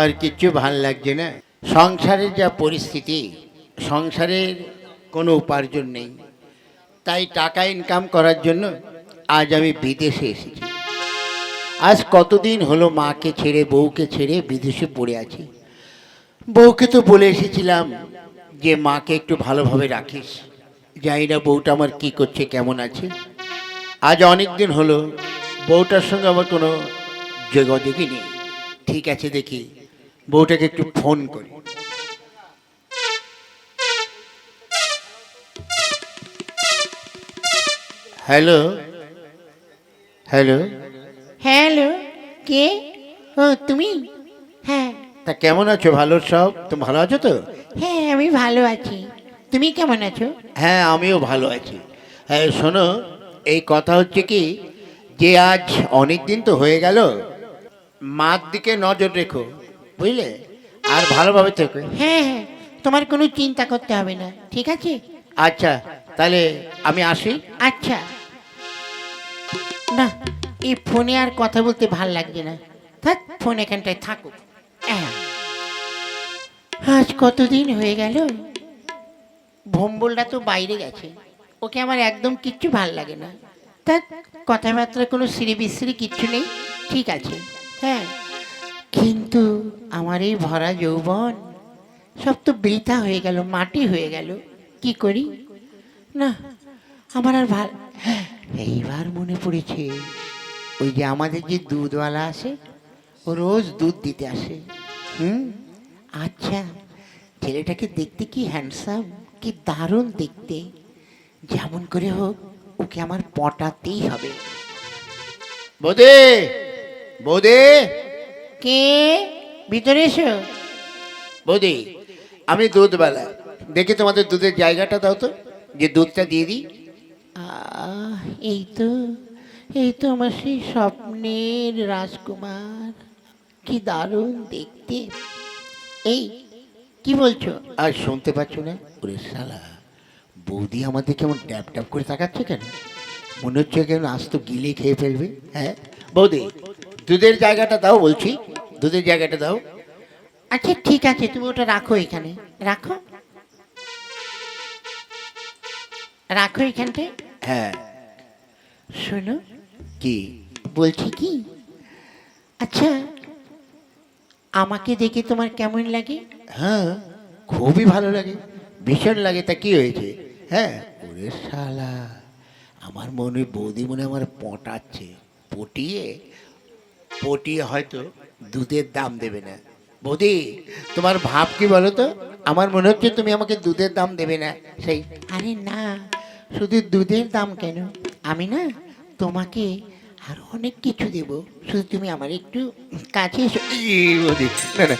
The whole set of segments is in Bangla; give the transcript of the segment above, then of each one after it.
আর কিচ্ছু ভালো লাগছে না। সংসারের যা পরিস্থিতি, সংসারের কোনো উপার্জন নেই। তাই টাকা ইনকাম করার জন্য আজ আমি বিদেশে এসেছি। আজ কতদিন হলো মাকে ছেড়ে, বউকে ছেড়ে বিদেশে পড়ে আছি। বউকে তো বলে এসেছিলাম যে, মাকে একটু ভালোভাবে রাখিস। জানি না বউটা আমার কি করছে, কেমন আছে? আজ অনেক দিন হলো বউটার সঙ্গে আমার কোনো নেই ঠিক আছে দেখি। বউটাকে একটু ফোন করি। হ্যালো? হ্যালো? হ্যালো কে? ও তুমি? হ্যাঁ। তা কেমন আছো? ভালো সব? তুমি ভালো আছো তো? হ্যাঁ আমি ভালো আছি। তুমি কেমন আছো? হ্যাঁ আমিও ভালো আছি। হ্যাঁ শোনো এই কথা হচ্ছে কি যে আজ অনেক দিন তো হয়ে গেল মার দিকে নজর রেখো বুঝলে? আর ভালোভাবে থেকো। হ্যাঁ হ্যাঁ তোমার কোনো চিন্তা করতে হবে না ঠিক আছে? আচ্ছা তাহলে আমি আসি। আচ্ছা। না এই ফোনে আর কথা বলতে ভালো লাগছে না। থাক ফোন এখানটায় থাকুক। হ্যাঁ। আজ কতদিন হয়ে গেল? ভম্বলটা তো বাইরে গেছে। ওকে আমার একদম কিচ্ছু ভালো লাগে না। তা কথাবার্তা কোনো সিঁড়ি বিস্রি কিচ্ছু নেই ঠিক আছে। হ্যাঁ। কিন্তু আমার এই ভরা যৌবন সব তো বৃথা হয়ে গেল, মাটি হয়ে গেল। কি করি? না, আমার আর ভালো এইবার মনে পড়েছে, ওই যে আমাদের যে দুধওয়ালা আসে, ও রোজ দুধ দিতে আসে। হুম? আচ্ছা ছেলেটাকে দেখতে কি হ্যান্ডসাম কি দারুণ দেখতে। যেমন করে হোক, ওকে আমার পটাতেই হবে। বোদে! বোদে। কে? ভিতরে এসো। বৌদি আমি দুধওয়ালা। দেখি তোমাদের দুধের জায়গাটা দাও তো যে দুধটা দিয়ে দিই। এই তো এই তো আমার সেই স্বপ্নের রাজকুমার। কি দারুণ দেখতে। এই কি বলছো? আর শুনতে পাচ্ছ না? ওরে শালা বৌদি আমাদের কেমন ড্যাপ ড্যাপ করে তাকাচ্ছে কেন? মনে হচ্ছে কেন আজ তো গিলে খেয়ে ফেলবে হ্যাঁ? বৌদি দুধের জায়গাটা দাও বলছি। দুধের জায়গাটা দাও। আচ্ছা ঠিক আছে তুমি ওটা রাখো এখানে। রাখো। রাখো এখানটায় হ্যাঁ। শোনো। কি? বলছি কি? আচ্ছা আমাকে দেখে তোমার কেমন লাগে? হ্যাঁ খুবই ভালো লাগে। ভীষণ লাগে। তা কি হয়েছে? হ্যাঁ ওরে শালা আমার মনে বৌদি মনে আমার পটাচ্ছে। পটিয়ে পটিয়ে হয়তো দুধের দাম দেবে না। বৌদি তোমার ভাব কি বলো তো আমার মনে হচ্ছে তুমি আমাকে দুধের দাম দেবে না। সেই আরে না শুধু দুধের দাম কেন? আমি না তোমাকে আর অনেক কিছু দেব। শুধু তুমি আমার একটু কাছে এসো। না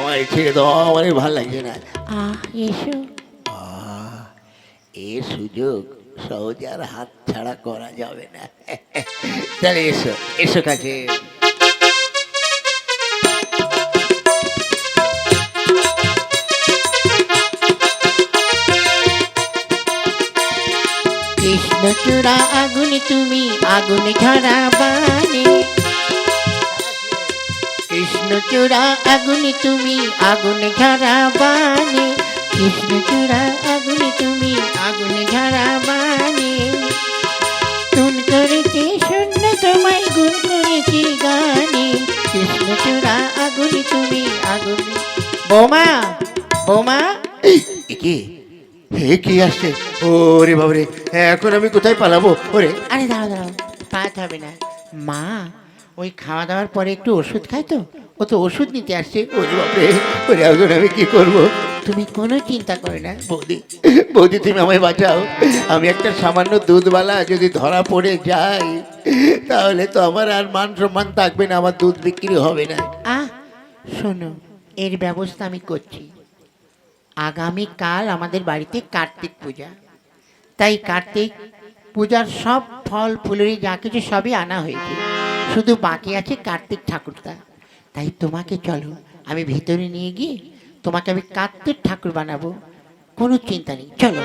আমার ছেড়ে দাও আমার ভালো লাগছে না। আহ এসো। এ সুযোগ সহজে আর হাত ছাড়া করা যাবে না। তাহলে এসো এসো কাছে। কৃষ্ণচূড়া আগুনে, তুমি আগুন ঝরা বানে কৃষ্ণচূড়া আগুনে, তুমি আগুন ঝরা বানে কৃষ্ণচূড়া আগুনে, তুমি আগুন ঝরা বানে তুন করেছে, শূন্য তোমায় গুণ করেছি গানে। কৃষ্ণচূড়া আগুনে, তুমি আগুন বোমা বোমা। কি? হে কি আসছে? ওরে বাবরে, এখন আমি কোথায় পালাবো? ওরে। আরে দাঁড়াও দাঁড়াও, পালাতে হবে না। মা, ওই খাওয়া দাওয়ার পরে একটু ওষুধ খায় তো? ও তো ওষুধ নিতে আসছে। ওরে বাবরে ওরে, এখন আমি কি করব? তুমি কোনো চিন্তা করে না, বৌদি। বৌদি, তুমি আমায় বাঁচাও। আমি একটা সামান্য দুধওয়ালা, যদি ধরা পড়ে যাই, তাহলে তো আমার আর মান সম্মান থাকবে না, আমার দুধ বিক্রি হবে না। আহ, শোনো, এর ব্যবস্থা আমি করছি। আগামীকাল আমাদের বাড়িতে কার্তিক পূজা। তাই কার্তিক পূজার সব ফল, ফুলুরি, যা কিছু সবই আনা হয়েছে। শুধু বাকি আছে কার্তিক ঠাকুরটা তাই তোমাকে চলো, আমি ভিতরে নিয়ে গিয়ে তোমাকে আমি কার্তিক ঠাকুর বানাবো। কোনো চিন্তা নেই, চলো।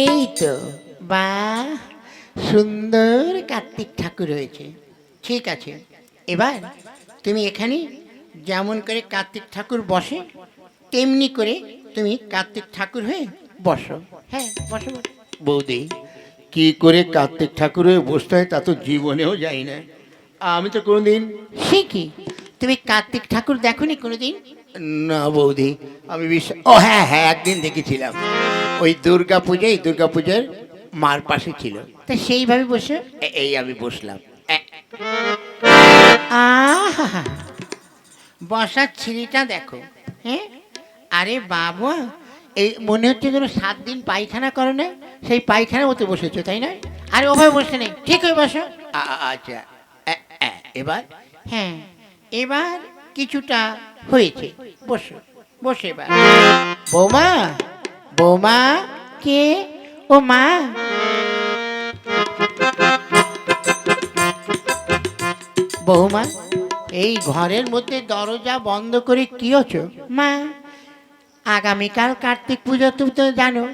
এই তো, বা, সুন্দর কার্তিক ঠাকুর হয়েছে ঠিক আছে, এবার তুমি এখানে যেমন করে কার্তিক ঠাকুর বসে তেমনি করে তুমি কার্তিক ঠাকুর হয়ে বসো। হ্যাঁ বসো। বৌদি কি করে কার্তিক ঠাকুর হয়ে বসতে হয় তা তো জীবনেও যাই না। আমি তো কোনোদিন সে কি? তুমি কার্তিক ঠাকুর দেখোনি কোনোদিন? না বৌদি আমি বিশ্বাস ও হ্যাঁ হ্যাঁ একদিন দেখেছিলাম। ওই দুর্গা পূজায় দুর্গা পূজার মার পাশে ছিল। তা সেইভাবে বসে। এই আমি বসলাম। আহা বসার ছিঁড়িটা দেখো হ্যাঁ? আরে বাবা, এই মনে হচ্ছে যেন সাত দিন পায়খানা করো না, সেই পায়খানা মতো বসেছো, তাই না আরে ওভাবে বসে নেই, ঠিক হয়ে বসো। আচ্ছা এবার? হ্যাঁ এবার কিছুটা হয়েছে, বসো, বসে এবার। বৌমা বৌমা, কে? ও মা। বৌমা এই ঘরের মধ্যে দরজা বন্ধ করে কি হচ্ছ মা আগামীকাল কার্তিক পুজো তুমি তো জানো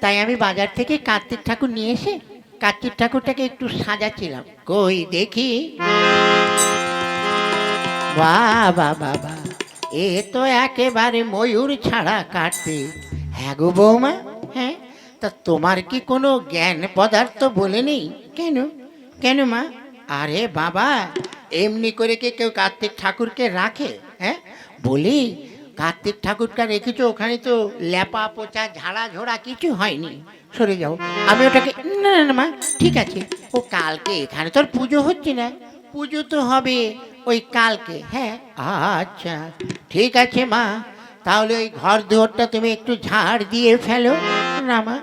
তাই আমি বাজার থেকে কার্তিক ঠাকুর নিয়ে এসে কার্তিক ঠাকুরটাকে একটু সাজাচ্ছিলাম। কই দেখি। বাহ বাহ এ তো একেবারে ময়ূর ছাড়া কাটতে হ্যাঁ গো বৌমা। হ্যাঁ? তা তোমার কি কোনো জ্ঞান পদার্থ বলে নেই? কেন? কেন মা? আরে বাবা এমনি করে কি কেউ কার্তিক ঠাকুরকে রাখে? হ্যাঁ? বলি, কার্তিক ঠাকুরটা রেখেছো, ওখানে তো ল্যাপা পোচা, ঝাড়া ঝোড়া কিছু হয়নি। সরে যাও। আমি ওটাকে, না না মা, ঠিক আছে। ও কালকে, এখানে তোর পুজো হচ্ছে না। পুজো তো হবে ওই কালকে হ্যাঁ? আচ্ছা ঠিক আছে, মা। তাহলে ওই ঘর দুয়ারটা তুমি একটু ঝাড় দিয়ে ফেলো। না, মা,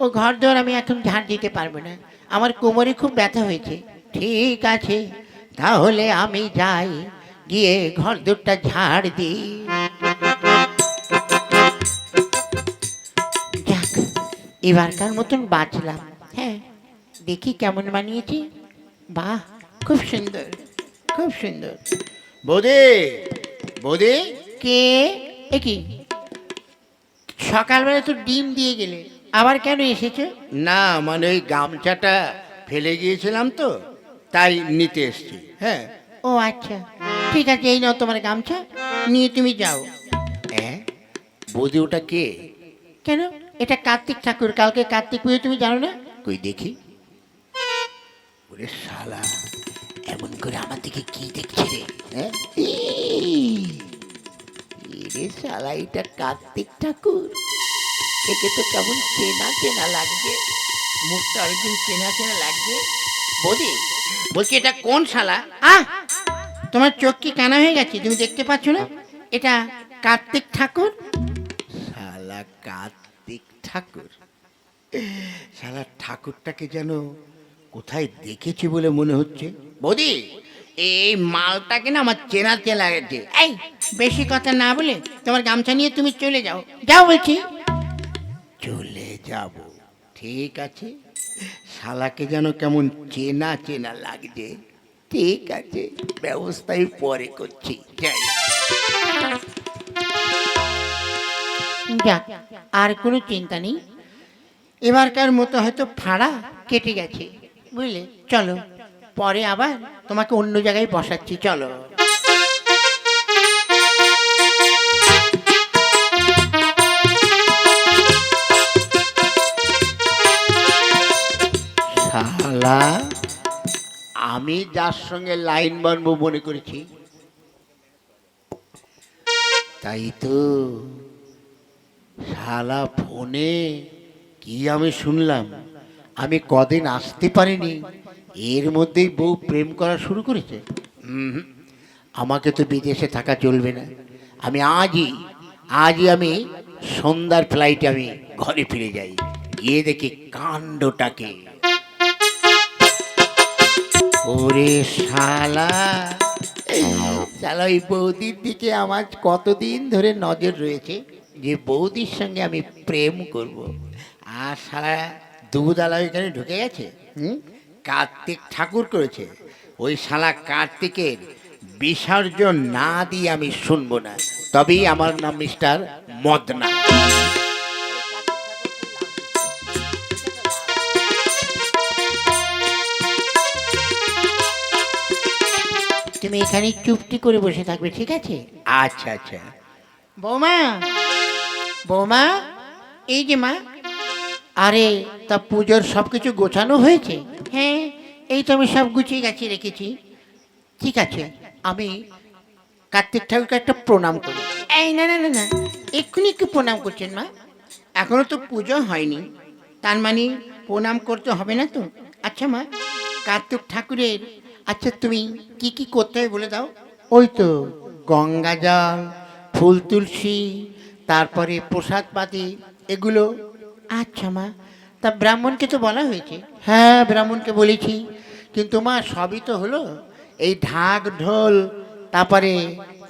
ও ঘর দুয়ার আমি এখন ঝাড় দিতে পারব না। আমার কোমরে খুব ব্যথা হয়েছে। ঠিক আছে। তাহলে আমি যাই গিয়ে ঘর দুয়ারটা ঝাড় দিই। যাক এবারকার মতন বাঁচলাম। হ্যাঁ দেখি কেমন বানিয়েছি। বাহ খুব সুন্দর খুব সুন্দর। বৌদি বৌদি? কে? এ কি? সকালবেলা তো ডিম দিয়ে গেলে আবার কেন এসেছে? না মানে ওই গামছাটা ফেলে গিয়েছিলাম তো। তাই নিতে এসছি। হ্যাঁ। ও আচ্ছা। ঠিক আছে এই নাও তোমার গামছা। নিয়ে তুমি যাও। হ্যাঁ বৌদি ওটা কে? কেন? এটা কার্তিক ঠাকুর। কালকে কার্তিক পুজো তুমি জানো না? কই দেখি। ওরে শালা এমন করে আমার দিকে কি দেখছে? রে হ্যাঁ? রে শালা এটা কার্তিক ঠাকুর। একে তো কেমন চেনা চেনা লাগছে। মুখটা অনেকদিন চেনা চেনা লাগছে। বৌদি বলছি এটা কোন শালা? আহ! তোমার চোখ কি কানা হয়ে গেছে? তুমি দেখতে পাচ্ছ না? এটা কার্তিক ঠাকুর? শালা কার্তিক ঠাকুর? শালা ঠাকুরটাকে যেন কোথায় দেখেছি বলে মনে হচ্ছে। বৌদি এই মালটাকে না আমার চেনা চেনা লাগছে। এই বেশি কথা না বলে তোমার গামছা নিয়ে তুমি চলে যাও। যাও বলছি। চলে যাব ঠিক আছে? শালাকে যেন কেমন চেনা চেনা লাগছে। ঠিক আছে, ব্যবস্থাই পরে করছি। যাই। যাক, আর কোনো চিন্তা নেই। এবারকার মতো হয়তো ভাড়া কেটে গেছে, বুঝলে? চলো, পরে আবার তোমাকে অন্য জায়গায় বসাচ্ছি, চলো। শালা আমি যার সঙ্গে লাইন বানবো মনে করেছি। তাই তো শালা ফোনে কি আমি শুনলাম? আমি কদিন আসতে পারিনি। এর মধ্যেই বউ প্রেম করা শুরু করেছে। আমাকে তো বিদেশে থাকা চলবে না। আমি আজই আজই আমি সন্ধ্যার ফ্লাইটে আমি ঘরে ফিরে যাই। গিয়ে দেখি কাণ্ডটাকে। ওরে শালা। শালা, ওই বৌদির দিকে আমার কতদিন ধরে নজর রয়েছে যে বৌদির সঙ্গে আমি প্রেম করব। আর শালা দুধআলা এখানে ঢুকে গেছে, হুম? কার্তিক ঠাকুর করেছে। ওই শালা কার্তিকের বিসর্জন না দিয়ে আমি শুনব না। তবেই আমার নাম মিস্টার মদনা। তুমি এখানে চুপটি করে বসে থাকবে ঠিক আছে? আচ্ছা আচ্ছা। বৌমা বৌমা এই যে মা। আরে তা পুজোর সব কিছু গোছানো হয়েছে? হ্যাঁ এই তো আমি সব গুছিয়ে গাছিয়ে রেখেছি। ঠিক আছে আমি কার্তিক ঠাকুরকে একটা প্রণাম করি। এই না না না না এক্ষুনি একটু প্রণাম করছেন মা। এখনও তো পুজো হয়নি। তার মানে প্রণাম করতে হবে না তো? আচ্ছা মা কার্তিক ঠাকুরের আচ্ছা তুমি কি কি করতে হবে বলে দাও? ওই তো গঙ্গা জল ফুল তুলসী তারপরে প্রসাদ পাতি এগুলো। আচ্ছা মা। তা ব্রাহ্মণকে তো বলা হয়েছে। হ্যাঁ ব্রাহ্মণকে বলেছি। কিন্তু মা সবই তো হলো। এই ঢাক ঢোল তারপরে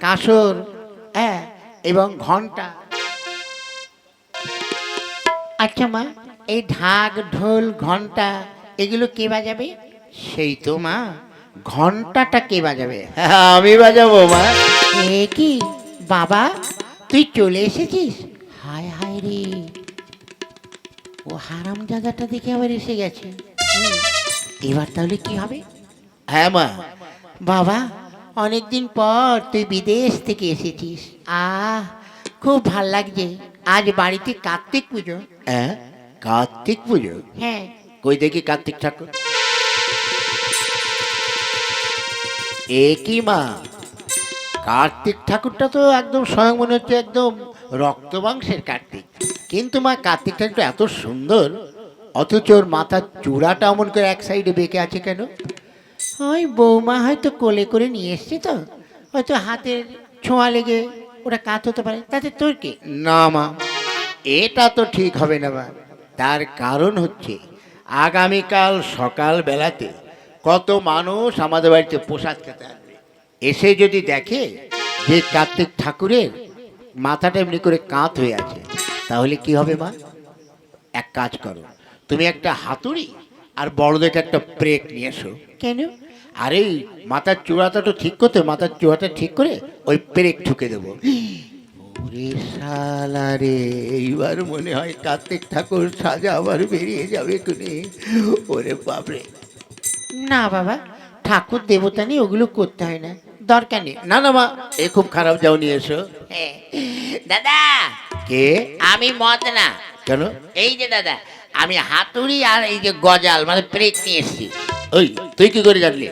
কাঁসর হ্যাঁ এবং ঘণ্টা আচ্ছা মা। এই ঢাক ঢোল ঘণ্টা এগুলো কে বাজাবে? সেই তো মা। ঘন্টাটা কে বাজাবে? আমি বাজাবো মা। এ কি? বাবা তুই চলে এসেছিস? হায় হায় রে। ও হারাম জায়গাটা দেখে আবার এসে গেছে। এবার তাহলে কি হবে? হ্যাঁ মা। বাবা অনেকদিন পর তুই বিদেশ থেকে এসেছিস। আহ খুব ভালো লাগছে। আজ বাড়িতে কার্তিক পুজো। হ্যাঁ কার্তিক পুজো? হ্যাঁ। কই দেখি কার্তিক ঠাকুর? এ কি মা? কার্তিক ঠাকুরটা তো একদম স্বয়ং মনে হচ্ছে একদম রক্ত মাংসের কার্তিক। কিন্তু মা কার্তিক ঠাকুরটা এত সুন্দর, অথচ ওর মাথার চূড়াটা অমন করে এক সাইডে বেঁকে আছে কেন? ওই বৌমা হয়তো কোলে করে নিয়ে এসছে তো, হয়তো হাতের ছোঁয়া লেগে ওটা কাত হতে পারে। তাতে তোর কি? না মা, এটা তো ঠিক হবে না মা। তার কারণ হচ্ছে, আগামীকাল সকাল বেলাতে কত মানুষ আমাদের বাড়িতে প্রসাদ খেতে আসবে। এসে যদি দেখে যে কার্তিক ঠাকুরের মাথাটা এমনি করে কাঁত হয়ে আছে তাহলে কি হবে মা? এক কাজ করো তুমি একটা হাতুড়ি আর বড় দেখে একটা ব্রেক নিয়ে এসো। কেন? আরে মাথার চূড়াটা তো ঠিক করতে মাথার চূড়াটা ঠিক করে ওই ব্রেক ঠুকে দেবো। ওরে শালা রে এইবার মনে হয় কার্তিক ঠাকুর সাজা আবার বেরিয়ে যাবে কোনে ওরে বাপরে। না বাবা ঠাকুর দেবতা নিয়ে ওগুলো করতে হয় না দরকার নেই। না না মা এ খুব খারাপ যাও নিয়ে এসো। দাদা কে? আমি মদ না কেন? এই যে দাদা আমি হাতুড়ি আর এই যে গজাল মানে ব্রেক নিয়ে এসেছি। ওই তুই কি করে জানলি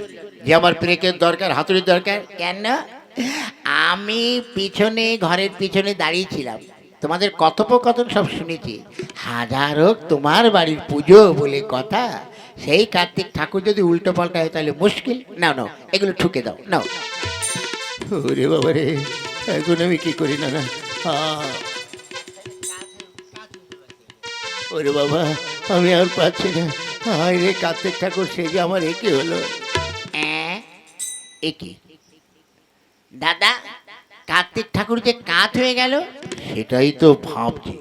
যে আমার প্রেকের দরকার হাতুড়ির দরকার? কেন? আমি পিছনে ঘরের পিছনে দাঁড়িয়েছিলাম তোমাদের কথোপকথন সব শুনেছি। হাজার হোক তোমার বাড়ির পুজো বলে কথা। সেই কার্তিক ঠাকুর যদি উল্টো পাল্টা হয় তাহলে মুশকিল। নাও নাও এগুলো ঠুকে দাও নাও। ওরে বাবা রে এখন আমি কি করি না না ওরে বাবা আমি আর পাচ্ছি না। হায় রে কার্তিক ঠাকুর সে যে আমার একে হলো। অ্যাঁ, এ কি দাদা কার্তিক ঠাকুর যে কাত হয়ে গেল? সেটাই তো ভাবছি।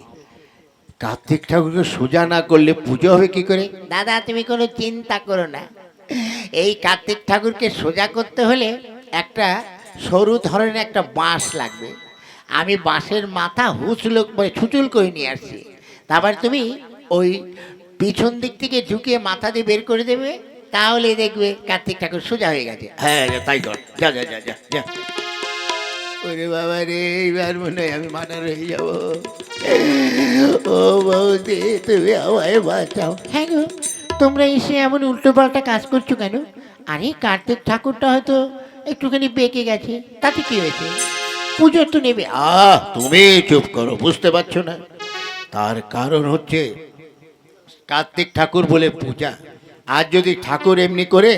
কার্তিক ঠাকুরকে সোজা না করলে পুজো হবে কি করে? দাদা তুমি কোনো চিন্তা করো না। এই কার্তিক ঠাকুরকে সোজা করতে হলে একটা সরু ধরনের একটা বাঁশ লাগবে। আমি বাঁশের মাথা হুচল মানে ছুচুল করে নিয়ে আসছি। তারপর তুমি ওই পিছন দিক থেকে ঢুকিয়ে মাথা দিয়ে বের করে দেবে তাহলে দেখবে কার্তিক ঠাকুর সোজা হয়ে গেছে। হ্যাঁ যা, তাই কর। যা যা যা যা যা। ওরে বাবা রে এইবার মনে হয় আমি মার্ডার হয়ে যাব। ও বৌদি তুমি আমায় বাঁচাও। হ্যাঁ গো তোমরা এসে এমন উল্টো পাল্টা কাজ করছ কেন? আরে কার্তিক ঠাকুরটা হয়তো একটুখানি বেঁকে গেছে। তাতে কি হয়েছে? পুজো তো নেবে। আহ তুমি চুপ করো বুঝতে পারছ না। তার কারণ হচ্ছে কার্তিক ঠাকুর বলে পূজা। আর যদি ঠাকুর এমনি করে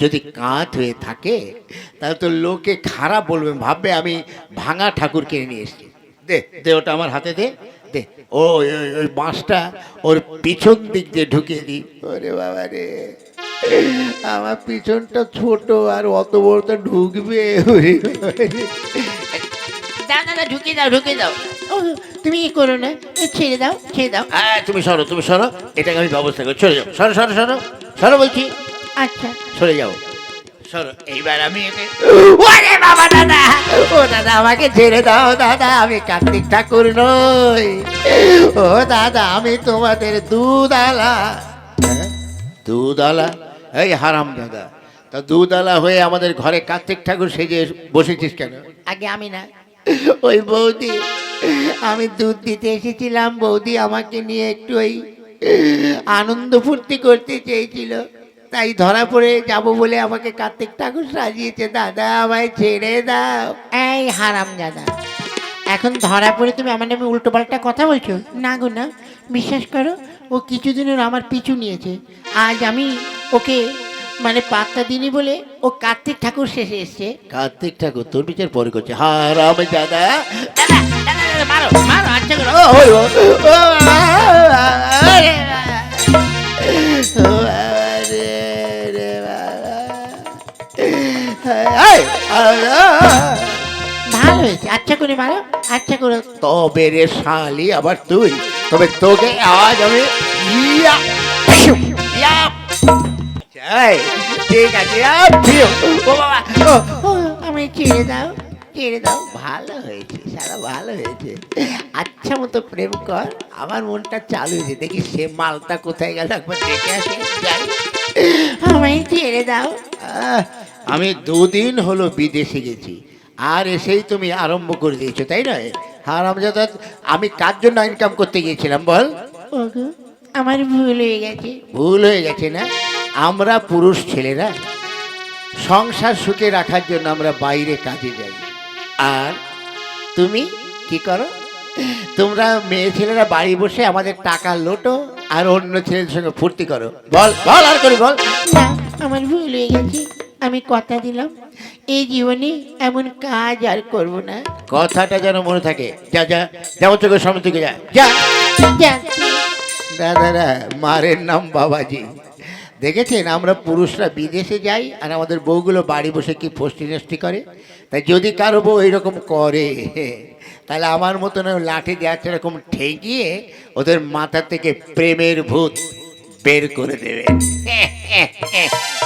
যদি কাঁত হয়ে থাকে তাহলে তো লোকে খারাপ বলবে। ভাববে আমি ভাঙা ঠাকুর কিনে নিয়ে এসেছি। দে দে ওটা আমার হাতে দে দে। ও ওই বাঁশটা ওর পিছন দিক দিয়ে ঢুকিয়ে দিই। ওরে বাবা রে আমার পিছনটা ছোট আর অত বড়টা ঢুকবে। ওরে বাবা দাও দাদা ঢুকিয়ে দাও ঢুকিয়ে দাও। তুমি ই করো না ছেড়ে দাও ছেড়ে দাও। হ্যাঁ তুমি সরো তুমি সরো। এটাকে আমি ব্যবস্থা করি। চলে যাও। সরো সরো সরো। সরো বলছি। আচ্ছা। সরে যাও। সরো। এইবার আমি একে ওরে বাবা দাদা! ও দাদা আমাকে ছেড়ে দাও দাদা আমি কার্তিক ঠাকুর নই। ও দাদা আমি তোমাদের দুধ আলা দুধ আলা এই হারাম দাদা। তা দুদালা হয়ে আমাদের ঘরে কার্তিক ঠাকুর সেজে বসেছিস কেন? আগে আমি না। ওই বৌদি আমি দুধ দিতে এসেছিলাম। বৌদি আমাকে নিয়ে একটু ওই আনন্দ ফুর্তি করতে চেয়েছিল। তাই ধরা পড়ে যাব বলে আমাকে কার্তিক ঠাকুর সাজিয়েছে। দাদা আমায় ছেড়ে দাও। এই হারাম দাদা। এখন ধরা পড়ে তুমি আমার নামে উল্টো পাল্টা কথা বলছো? না গো না বিশ্বাস করো ও কিছুদিনের আমার পিছু নিয়েছে। আজ আমি ওকে মানে পাত্তা দিনি বলে ও কার্তিক ঠাকুর শেষে এসছে। কার্তিক ঠাকুর তোর বিচার পরে করছে। হারাম দাদা। মারো মারো আচ্ছা করে। ও, ভালো হয়েছে। আচ্ছা করে মারো আচ্ছা করে। তবে রে শালি আবার তুই। তবে তোকে আজ আমি। ঠিক আছে ও, ছেড়ে দাও ছেড়ে দাও। ভালো হয়েছে সারা ভালো হয়েছে। আচ্ছা মতো প্রেম কর আমার মনটা চালু হয়েছে। দেখি সে মালটা কোথায় গেল একবার দেখে আসে। আমায় ছেড়ে দাও। আহ, আমি দুদিন হলো বিদেশে গেছি। আর এসেই তুমি আরম্ভ করে দিয়েছ তাই নয়? হারামজাদা আমি কার জন্য ইনকাম করতে গিয়েছিলাম বল? আমার ভুল হয়ে গেছে। ভুল হয়ে গেছে না? আমরা পুরুষ ছেলেরা সংসার সুখে রাখার জন্য আমরা বাইরে কাজে যাই। আর তুমি কি করো? তোমরা মেয়ে ছেলেরা বাড়ি বসে আমাদের টাকা লোটো আর অন্য ছেলেদের সঙ্গে ফুর্তি করো। বল বল আর করি বল। আমার ভুল হয়ে গেছে। আমি কথা দিলাম এই জীবনে এমন কাজ আর করব না। কথাটা যেন মনে থাকে। যা যা যেমন চোখের সামনে থেকে যা যা। দাদারা মারের নাম বাবাজি। দেখেছেন আমরা পুরুষরা বিদেশে যাই আর আমাদের বউগুলো বাড়ি বসে কি ফষ্টি নষ্টি করে? তাই যদি কারও বউ এরকম করে তাহলে আমার মতন ওই লাঠি দেওয়ার এরকম ঠেকিয়ে ওদের মাথা থেকে প্রেমের ভূত বের করে দেবে।